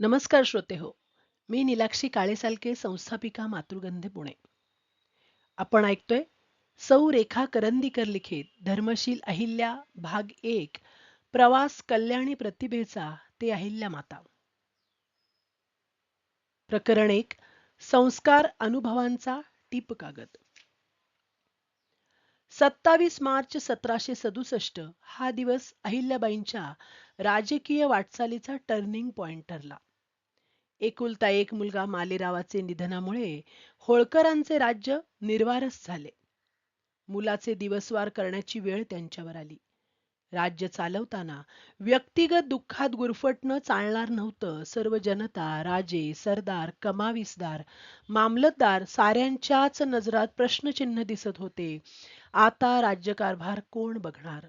नमस्कार श्रोते हो मी निलाक्षी काळेसालके संस्थापिका मातृगंधे पुणे. आपण ऐकतोय सौ रेखा करंदीकर लिखित धर्मशील अहिल्या भाग एक प्रवास कल्याणी प्रतिभेचा ते अहिल्या माता. प्रकरण एक संस्कार अनुभवांचा टीप कागद. सत्तावीस मार्च सतराशे सदुसष्ट हा दिवस अहिल्याबाईंच्या राजकीय वाटचालीचा टर्निंग पॉइंट ठरला एकुलता एक मुलगा मालेरावाचे निधनामुळे होळकरांचे राज्य निर्वारस झाले. मुलाचे दिवसवार करण्याची वेळ त्यांच्यावर आली. राज्य चालवताना व्यक्तिगत दुःखात गुरफटणं चालणार नव्हतं. सर्व जनता राजे सरदार कमाविसदार मामलतदार साऱ्यांच्याच नजरात प्रश्नचिन्ह दिसत होते. आता राज्यकारभार कोण बघणार?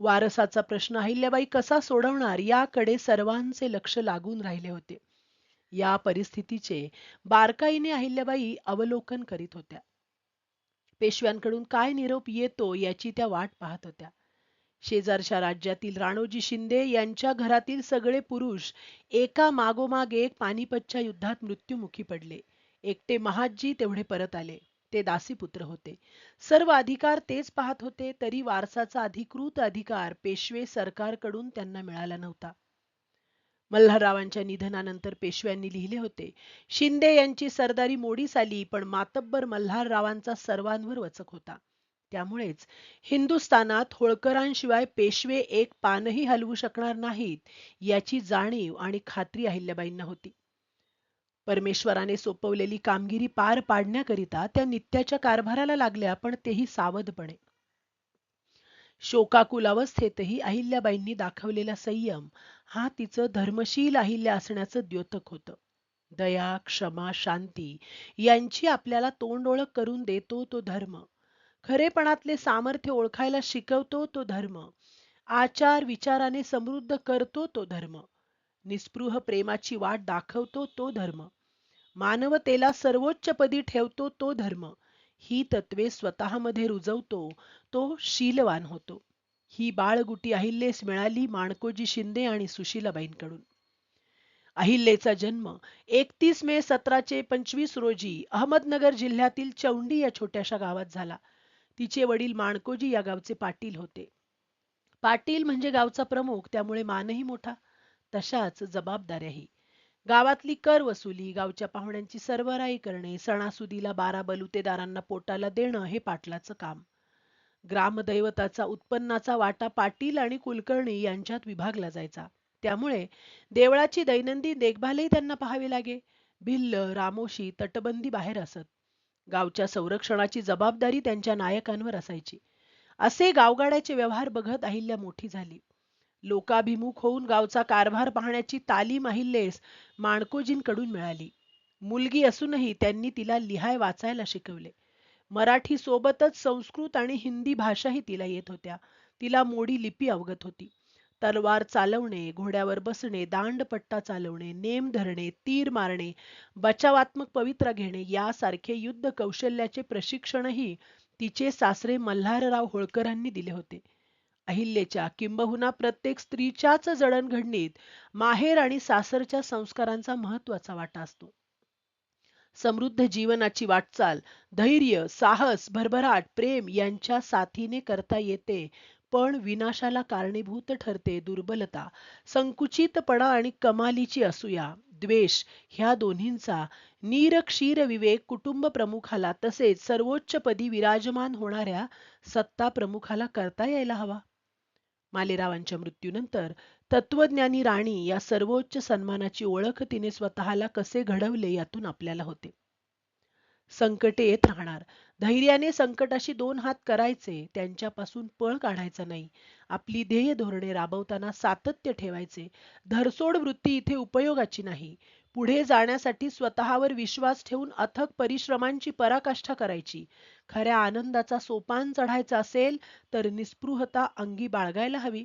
वारसाचा प्रश्न अहिल्याबाई कसा सोडवणार याकडे सर्वांचे लक्ष लागून राहिले होते. या परिस्थितीचे बारकाईने अहिल्याबाई अवलोकन करीत होत्या. पेशव्यांकडून काय निरोप येतो याची त्या वाट पाहत होत्या. शेजारच्या राज्यातील राणोजी शिंदे यांच्या घरातील सगळे पुरुष एका मागोमाग एक पानिपतच्या युद्धात मृत्युमुखी पडले. एकटे महाजी तेवढे परत आले. ते दासीपुत्र होते. सर्व अधिकार तेच पाहत होते तरी वारसाचा अधिकृत अधिकार पेशवे सरकारकडून त्यांना मिळाला नव्हता. मल्हाररावांच्या निधनानंतर पेशव्यांनी लिहिले होते शिंदे यांची सरदारी मोडीस आली पण मातब्बर मल्हाररावांचा सर्वांवर वचक होता. त्यामुळेच हिंदुस्थानात होळकरांशिवाय पेशवे एक पानही हलवू शकणार नाहीत याची जाणीव आणि खात्री अहिल्याबाईंना होती. परमेश्वराने सोपवलेली कामगिरी पार पाडण्याकरिता त्या नित्याच्या कारभाराला लागल्या पण तेही सावधपणे. शोकाकुल अवस्थेतही अहिल्याबाईंनी दाखवलेला संयम हा तिचं धर्मशील अहिल्या असण्याचं द्योतक होतं. दया क्षमा शांती यांची आपल्याला तोंड ओळख करून देतो तो धर्म. खरेपणातले सामर्थ्य ओळखायला शिकवतो तो धर्म. आचार विचाराने समृद्ध करतो तो धर्म. निस्पृह प्रेमाची वाट दाखवतो तो धर्म. मानवतेला सर्वोच्च पदी ठेवतो तो धर्म. ही तत्वे स्वतःमध्ये रुजवतो तो शीलवान होतो. ही बाळगुटी अहिल्येस मिळाली माणकोजी शिंदे आणि सुशीलाबाईंकडून. अहिल्येचा जन्म एकतीस मे सतराशे पंचवीस रोजी अहमदनगर जिल्ह्यातील चौंडी या छोट्याशा गावात झाला. तिचे वडील माणकोजी या गावचे पाटील होते. पाटील म्हणजे गावचा प्रमुख त्यामुळे मानही मोठा. तशाच जबाबदाऱ्याही. गावातली कर वसुली गावच्या पाहुण्यांची सर्वराई करणे सणासुदीला बारा बलुतेदारांना पोटाला देणं हे पाटलाचं काम. ग्रामदैवताचा उत्पन्नाचा वाटा पाटील आणि कुलकर्णी यांच्यात विभागला जायचा. त्यामुळे देवळाची दैनंदिन देखभालही त्यांना पाहावी लागे. भिल्ल रामोशी तटबंदी बाहेर असत. गावच्या संरक्षणाची जबाबदारी त्यांच्या नायकांवर असायची. असे गावगाड्याचे व्यवहार बघत अहिल्या मोठी झाली. लोकाभिमुख होऊन गावचा कारभार पाहण्याची तालीम अहिल्येस माणकोजींकडून मिळाली. मुलगी असूनही त्यांनी तिला लिहाय वाचायला शिकवले. मराठी सोबतच संस्कृत आणि हिंदी भाषाही तिला येत होत्या. तिला मोडी लिपी अवगत होती. तलवार चालवणे घोड्यावर बसणे दांडपट्टा चालवणे नेम धरणे तीर मारणे बचावात्मक पवित्रा घेणे यासारखे युद्ध कौशल्याचे प्रशिक्षणही तिचे सासरे मल्हारराव होळकरांनी दिले होते. अहिल्येच्या किंबहुना प्रत्येक स्त्रीच्याच जडणघडणीत माहेर आणि सासरच्या संस्कारांचा महत्त्वाचा वाटा असतो. समृद्ध जीवनाची वाटचाल धैर्य साहस भरभराट प्रेम यांच्या साथीने करता येते पण विनाशाला कारणीभूत ठरते दुर्बलता. संकुचितपणा आणि कमालीची असूया द्वेष ह्या दोन्हींचा नीरक्षीर विवेक कुटुंब प्रमुखाला तसेच सर्वोच्च पदी विराजमान होणाऱ्या सत्ता प्रमुखाला करता यायला हवा. मालेरावांच्या मृत्यूनंतर तत्वज्ञानी राणी या सर्वोच्च सन्मानाची ओळख तिने स्वतःला कसे घडवले यातून आपल्याला होते. संकटे येत राहणार. धैर्याने संकटाशी दोन हात करायचे त्यांच्यापासून पळ काढायचा नाही. आपली ध्येय धोरणे राबवताना सातत्य ठेवायचे. धरसोड वृत्ती इथे उपयोगाची नाही. पुढे जाण्यासाठी स्वतःवर विश्वास ठेवून अथक परिश्रमांची पराकाष्ठा करायची. खऱ्या आनंदाचा सोपान चढायचा असेल तर निस्पृहता अंगी बाळगायला हवी.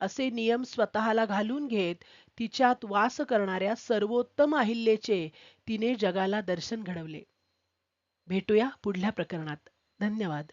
असे नियम स्वतःला घालून घेत तिच्यात वास करणाऱ्या सर्वोत्तम अहिल्येचे तिने जगाला दर्शन घडवले. भेटूया पुढल्या प्रकरणात. धन्यवाद.